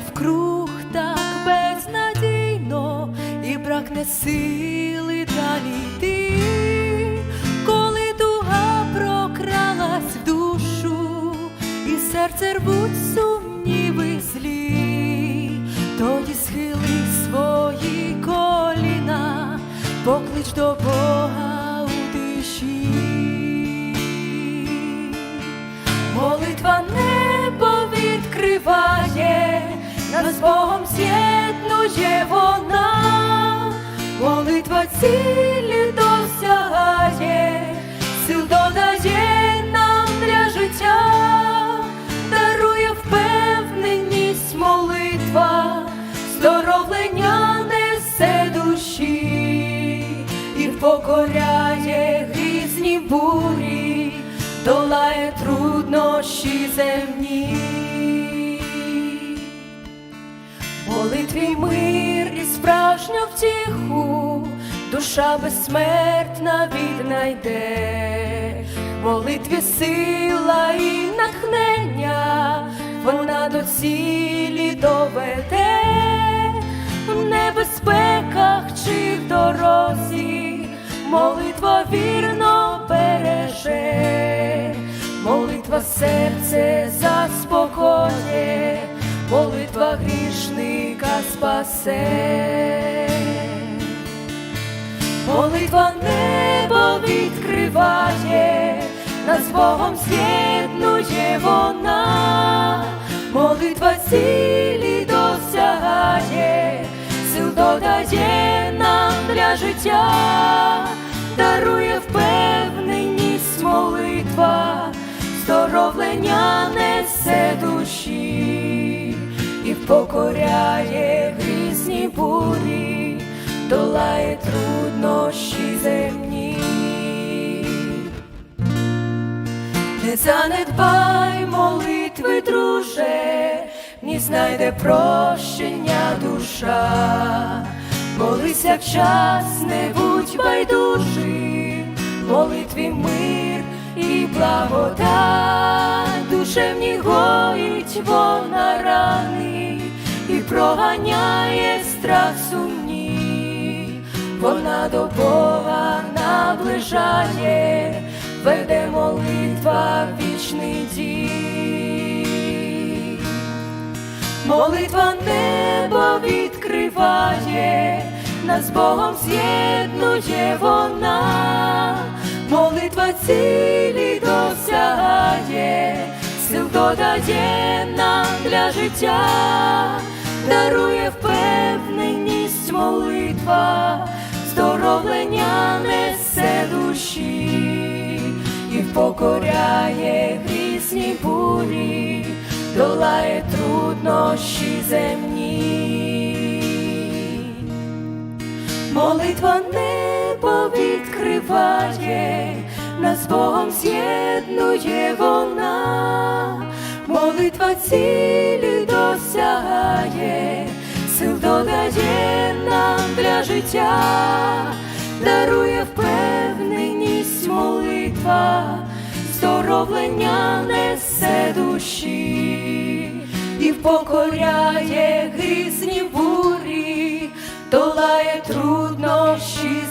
навкруг так безнадійно, і бракне сили далі йти, коли дуга прокралась душу, і серце рвуть сумніви злі, тоді схили свої коліна, поклич до Бога Богом з'єднує вона, молитва цілі досягає, сил додає нам для життя, дарує впевненість молитва, здоровлення несе душі. І покоряє грізні бурі, долає труднощі земні. Молитві мир і справжню втіху, душа безсмертна віднайде, молитві сила і натхнення, вона до цілі доведе, в небезпеках чи в дорозі, молитва вірно спасе. Молитва небо відкриває, нас Богом з'єднує вона, молитва цілі досягає, сил додає нам для життя, дарує впевненість молитва, здоровлення несе душі покоряє грізні бурі, долає труднощі земні. Не занедбай молитви, друже, ні знайде прощення душа, молися в час, не будь байдужий, молитві мир і благодать, душевні гоїть вона рани і проганяє страх сумні, вона до Бога наближає, веде молитва вічний дій. Молитва небо відкриває, нас Богом з'єднує вона, додає нам для життя, дарує впевненість молитва, здоровлення несе душі і покоряє грізні бурі, долає труднощі земні. Молитва небо відкриває, нас Богом з'єднує вона, молитва цілі досягає, сил додає нам для життя, дарує впевненість молитва, здоровлення несе душі і покоряє грізні бурі, долає труднощі